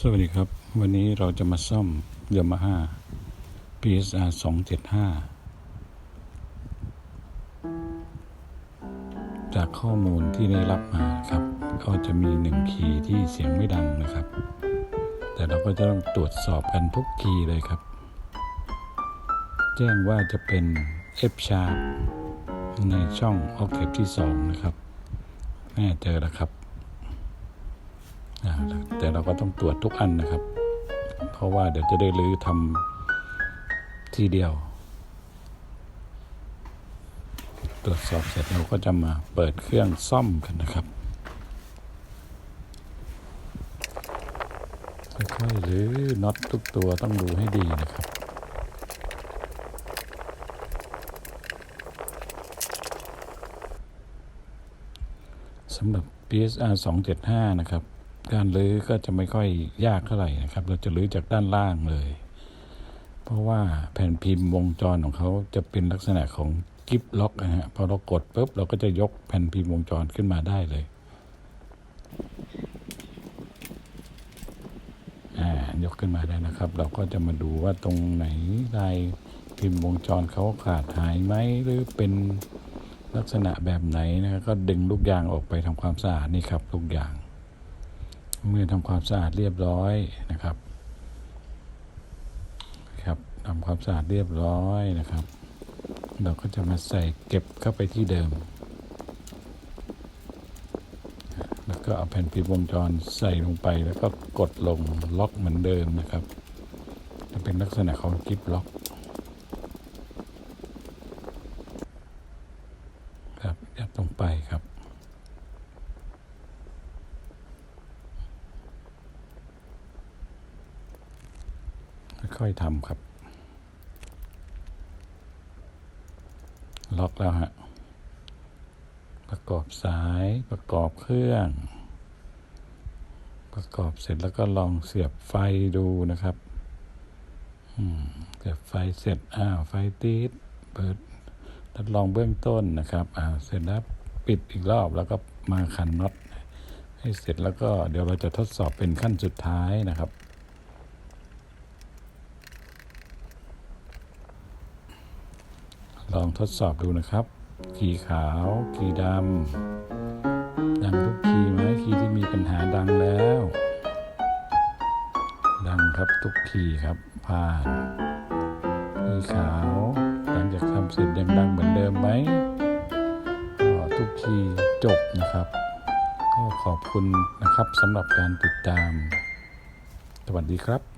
สวัสดีครับ วันนี้เราจะมาซ่อมยามาฮ่า PSR 275จากข้อมูลที่ได้รับมาครับ ก็จะมีหนึ่งคีย์ที่เสียงไม่ดังนะครับ แต่เราก็จะต้องตรวจสอบกันทุกคีย์เลยครับ แจ้งว่าจะเป็น F sharp ในช่อง octave ที่ 2 นะครับ แน่เจอแล้วครับ แต่เราก็ต้องตรวจทุกอันนะครับ เพราะว่าเดี๋ยวจะได้รื้อทำทีเดียว ตรวจสอบเสร็จเราก็จะมาเปิดเครื่องซ่อมกันนะครับค่อยๆหรือน็อตทุกตัวต้องดูให้ดีนะครับสำหรับ PSR 275 นะครับ การรื้อก็จะไม่ค่อยยากเท่าไหร่นะครับ เราจะรื้อจากด้านล่างเลย เพราะว่าแผ่นพิมพ์วงจรของเขาจะเป็นลักษณะของกิฟล็อกนะฮะพอเรากดปุ๊บเราก็จะยกแผ่นพิมพ์วงจรขึ้นมาได้เลยอ่ายกขึ้นมาได้นะครับ เราก็จะมาดูว่าตรงไหนลายพิมพ์วงจรเขาขาดหายไหมหรือเป็นลักษณะแบบไหนนะครับก็ดึงลูกยางออกไปทำความสะอาดนี่ครับลูกยาง เมื่อทำความสะอาดเรียบร้อยนะครับครับทำความสะอาดเรียบร้อยนะครับ เราก็จะมาใส่เก็บเข้าไปที่เดิม แล้วก็เอาแผ่นพิมพ์วงจรใส่ลงไปแล้วก็กดลงล็อกเหมือนเดิมนะครับจะเป็นลักษณะของกิฟล็อกครับยัดลงไปครับ ค่อยๆทำครับ ล็อกแล้วฮะ ประกอบสายประกอบเครื่อง ประกอบเสร็จแล้วก็ลองเสียบไฟดูนะครับเสียบไฟเสร็จอ้าวไฟติดเปิดทดลองเบื้องต้นนะครับอ้าวเสร็จแล้วปิดอีกรอบแล้วก็มาขันน็อตให้เสร็จแล้วก็เดี๋ยวเราจะทดสอบเป็นขั้นสุดท้ายนะครับ ลองทดสอบดูนะครับขีขาวขีดำดังทุกขีไหมขีที่มีปัญหาดังแล้ว ดังครับทุกขีครับผ่านขีขาวหลังจากทำเสร็จยังดังเหมือนเดิมไหมทุกขีจบนะครับก็ขอบคุณนะครับสำหรับการติดตาม สวัสดีครับ